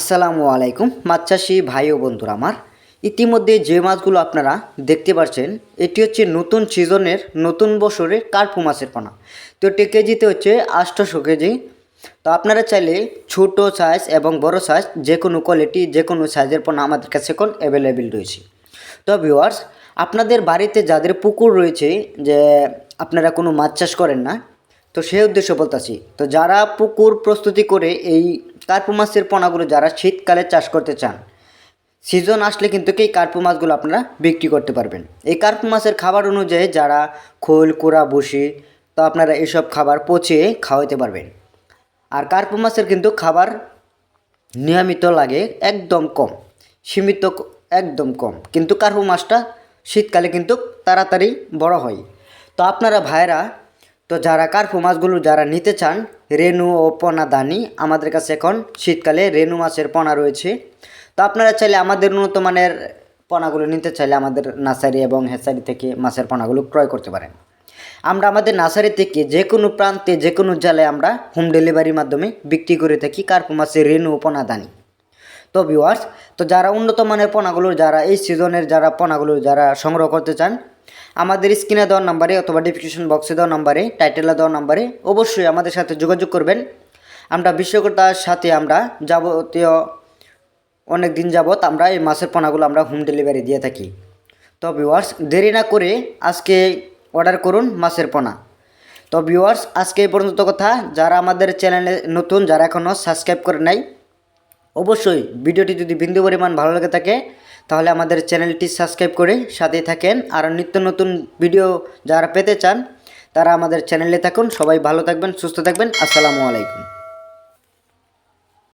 আসসালামু আলাইকুম মাছ চাষি ভাই ও বন্ধুরা আমার। ইতিমধ্যে যে মাছগুলো আপনারা দেখতে পাচ্ছেন এটি হচ্ছে নতুন সিজনের নতুন বছরের কার্পু মাছের পোনা। তো এটি কেজিতে হচ্ছে আটশোশো কেজি। তো আপনারা চাইলে ছোট সাইজ এবং বড় সাইজ যে কোনো কোয়ালিটি যে কোনো সাইজের পোনা আমাদের কাছে এখন অ্যাভেলেবেল রয়েছে। তো ভিউয়ার্স আপনাদের বাড়িতে যাদের পুকুর রয়েছে যে আপনারা কোনো মাছ চাষ করেন না, তো সেই উদ্দেশ্য বলতেছি, তো যারা পুকুর প্রস্তুতি করে এই কার্পু মাছের পোনাগুলো যারা শীতকালে চাষ করতে চান সিজন আসলে কিন্তু এই কার্পু মাছগুলো আপনারা বিক্রি করতে পারবেন। এই কার্পু মাছের খাবার অনুযায়ী যারা খোল, কুড়া, বসি, তো আপনারা এসব খাবার পচিয়ে খাওয়াতে পারবেন। আর কার্পু মাছের কিন্তু খাবার নিয়মিত লাগে একদম কম, সীমিত একদম কম। কিন্তু কার্পু মাছটা শীতকালে কিন্তু তাড়াতাড়ি বড় হয়। তো আপনারা ভাইরা তো যারা কার্পু মাছগুলো যারা নিতে চান, রেনু ও পোনা দানি, আমাদের কাছে এখন শীতকালে রেনু মাছের পোনা রয়েছে। তো আপনারা চাইলে আমাদের উন্নত মানের পোনাগুলো নিতে চাইলে আমাদের নার্সারি এবং হেসারি থেকে মাছের পোনাগুলো ক্রয় করতে পারেন। আমরা আমাদের নার্সারি থেকে যে কোনো প্রান্তে যে কোনো জেলায় আমরা হোম ডেলিভারির মাধ্যমে বিক্রি করে থাকি কার্পু মাছের রেনু ও পোনা দানি। তো ভিউয়ার্স তো যারা উন্নত মানের পোনাগুলো, যারা এই সিজনের যারা পোনাগুলো যারা সংগ্রহ করতে চান আমাদের স্ক্রিনে দেওয়া নাম্বারে অথবা ডিসক্রিপশন বক্সে দেওয়া নাম্বারে টাইটেলে দেওয়া নাম্বারে অবশ্যই আমাদের সাথে যোগাযোগ করবেন। আমরা বিশ্বকর্তার সাথে আমরা যাবতীয় অনেক দিন যাবৎ আমরা এই মাছের পোনাগুলো আমরা হোম ডেলিভারি দিয়ে থাকি। তো ভিউয়ার্স দেরি না করে আজকে অর্ডার করুন মাছের পোনা। তো ভিউয়ার্স আজকে এই পর্যন্ত কথা। যারা আমাদের চ্যানেলে নতুন, যারা এখনও সাবস্ক্রাইব করে নাই, অবশ্যই ভিডিওটি যদি বিন্দু পরিমাণ ভালো লেগে থাকে তাহলে আমাদের চ্যানেলটি সাবস্ক্রাইব করে সাথে থাকেন। আর নিত্য নতুন ভিডিও যারা পেতে চান, তারা আমাদের চ্যানেলে থাকুন। সবাই ভালো থাকবেন, সুস্থ থাকবেন। আসসালামু আলাইকুম।